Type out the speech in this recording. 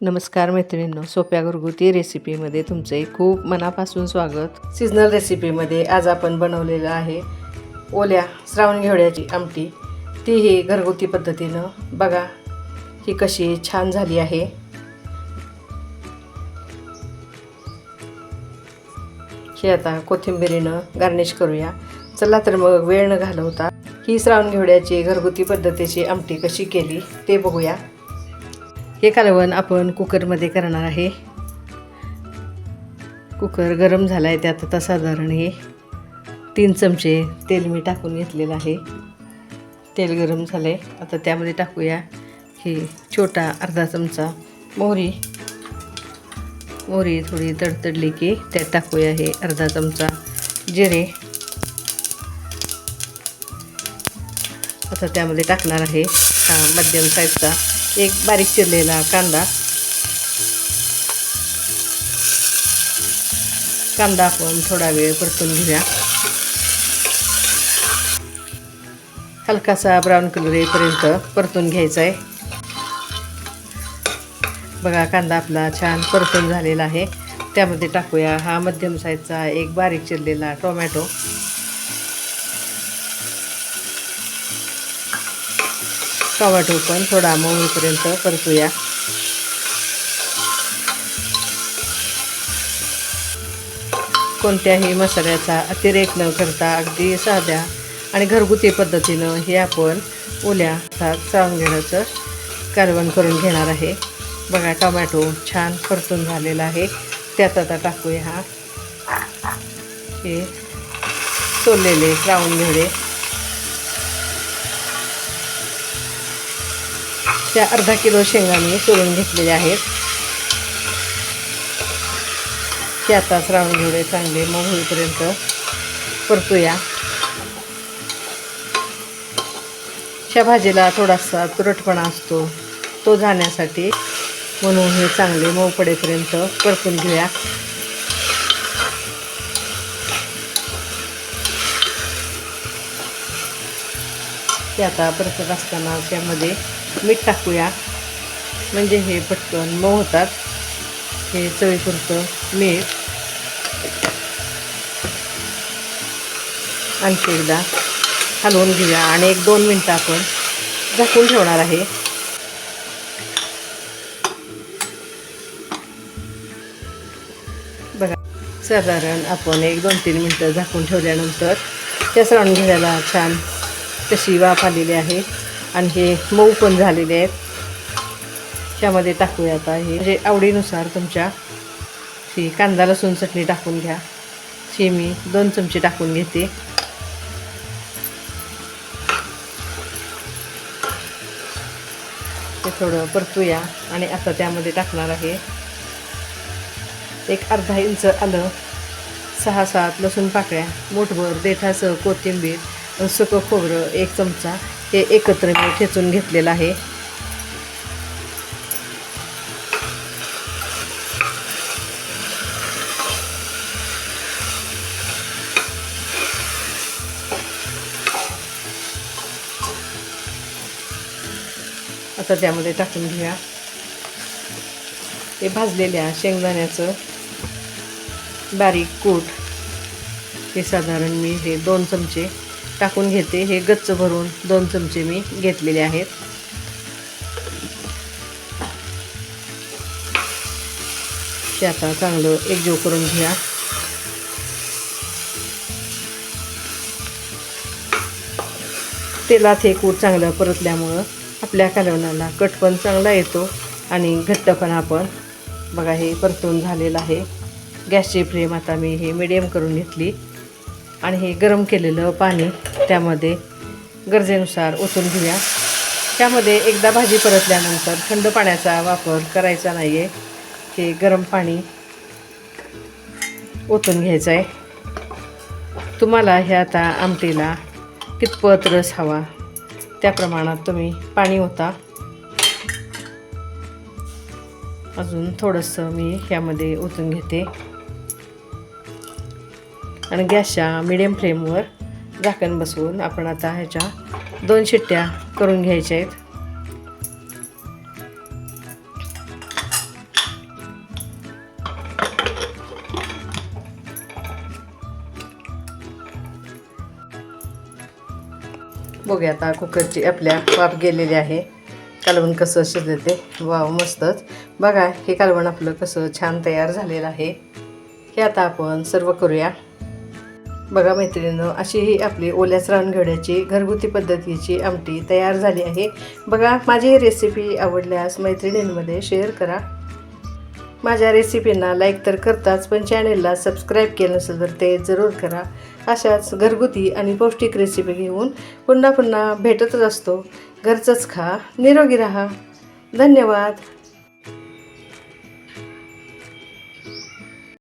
नमस्कार मैत्रिणींनो सोप्या घरगुती रेसिपीमध्ये तुमचे खूप मनापासून स्वागत. सीझनल रेसिपीमध्ये आज आपण बनवलेलं आहे ओल्या श्रावण घेवड्याची आमटी. तीही घरगुती पद्धतीनं. बघा ही कशी छान झाली आहे. ही आता कोथिंबिरीनं गार्निश करूया. चला तर मग वेळ न घालवता ही श्रावण घेवड्याची घरगुती पद्धतीची आमटी कशी केली ते बघूया. हे कालवण आपण कुकरमध्ये करणार आहे. कुकर गरम झाला आहे त्यात आता साधारण हे तीन चमचे तेल मी टाकून घेतलेलं आहे. तेल गरम झालं आहे आता त्यामध्ये टाकूया हे छोटा अर्धा चमचा मोहरी. मोहरी थोडी तडतडली की त्यात टाकूया हे अर्धा चमचा जिरे. आता त्यामध्ये टाकणार आहे हा मध्यम साईजचा एक बारीक चिरलेला कांदा. कांदा आपण थोडा वेळ परतून घेऊया. हलकासा ब्राऊन कलर येईपर्यंत परतून घ्यायचा आहे बघा कांदा आपला छान परतून झालेला आहे. त्यामध्ये टाकूया हा मध्यम साईजचा एक बारीक चिरलेला टोमॅटो. कवा पण थोडा मऊपर्यंत परतूया. कोणत्याही मसाल्याचा अतिरेक न करता अगदी साध्या आणि घरगुती पद्धतीनं हे आपण ओल्या सात घेण्याचं कारवण करून घेणार आहे. बघा टोमॅटो छान परतून झालेला आहे. त्यात आता टाकूया हा हे सोललेले श्रावण घेणे त्या अर्धा किलो शेंगा मी सोलून घेतलेल्या आहेत. की आता श्रावण घेवडे चांगले मग होईपर्यंत परतूया. ह्या भाजीला थोडासा तुरटपणा असतो तो जाण्यासाठी म्हणून हे चांगले मऊ पडेपर्यंत परतून घेऊया. ते आता परतत असताना त्यामध्ये मीठ टाकूया. म्हणजे हे पटकन मऊ होतात. हे चवीपुरतं मीठ. आणखी एकदा हलवून घेऊया आणि एक दोन मिनटं आपण झाकून ठेवणार आहे. बघा साधारण आपण एक दोन तीन मिनटं झाकून ठेवल्यानंतर त्या सरण घ्यायला छान तशी वाफ आलेली आहे. आणि हे मऊ पण झालेले आहेत. त्यामध्ये टाकूया आता हे. म्हणजे आवडीनुसार तुमच्या ही कांदा लसूण चटणी टाकून घ्या. शेमी दोन चमचे टाकून घेते. ते थोडं परतूया आणि आता त्यामध्ये टाकणार आहे. एक अर्धा इंच आलं सहा सात लसूण पाकळ्या मोठभर देठासह कोथिंबीर सुकं खोबरं एक चमचा हे एकत्र मी ठेचून घेतलेलं आहे. आता त्यामध्ये टाकून घेऊया. हे भाजलेल्या शेंगदाण्याचं बारीक कूट. हे साधारण मी हे दोन चमचे टाकून घेते. हे गच्च भरून दोन चमचे मी घेतलेले आहेत. ते आता चांगलं एकजीव करून घ्या. तेलात हे कूट चांगलं परतल्यामुळं आपल्या कालवणाला कट पण चांगला येतो आणि घट्टपणा पण बघा हे परतून झालेलं आहे. गॅसची फ्लेम आता मी हे मिडियम करून घेतली. आणि हे गरम केलेलं पाणी त्यामध्ये गरजेनुसार ओतून घेऊया. त्यामध्ये एकदा भाजी परतल्यानंतर थंड पाण्याचा वापर करायचा नाही आहे हे गरम पाणी ओतून घ्यायचं आहे तुम्हाला ह्या आता आमटीला कितपत रस हवा त्या प्रमाणात तुम्ही पाणी ओता. अजून थोडंसं मी ह्यामध्ये ओतून घेते. आणि गॅसच्या मिडियम फ्लेमवर झाकण बसवून आपण आता ह्याच्या दोन शिट्ट्या करून घ्यायच्या आहेत. बघूया आता कुकरची आपल्या पाप गेलेली आहे. कालवण कसं शिजले ते वाव मस्तच. बघा हे कालवण आपलं कसं छान तयार झालेलं आहे. हे आता आपण सर्व करूया. बघा मैत्रिणीनं अशी ही आपली ओल्याच रानघड्याची घरगुती पद्धतीची आमटी तयार झाली आहे. बघा माझी ही रेसिपी आवडल्यास मैत्रिणींमध्ये शेअर करा. माझ्या रेसिपींना लाईक तर करताच पण चॅनेलला सबस्क्राईब केलं नसेल तर ते जरूर करा. अशाच घरगुती आणि पौष्टिक रेसिपी घेऊन पुन्हा पुन्हा भेटतच असतो. घरचंच खा निरोगी राहा. धन्यवाद.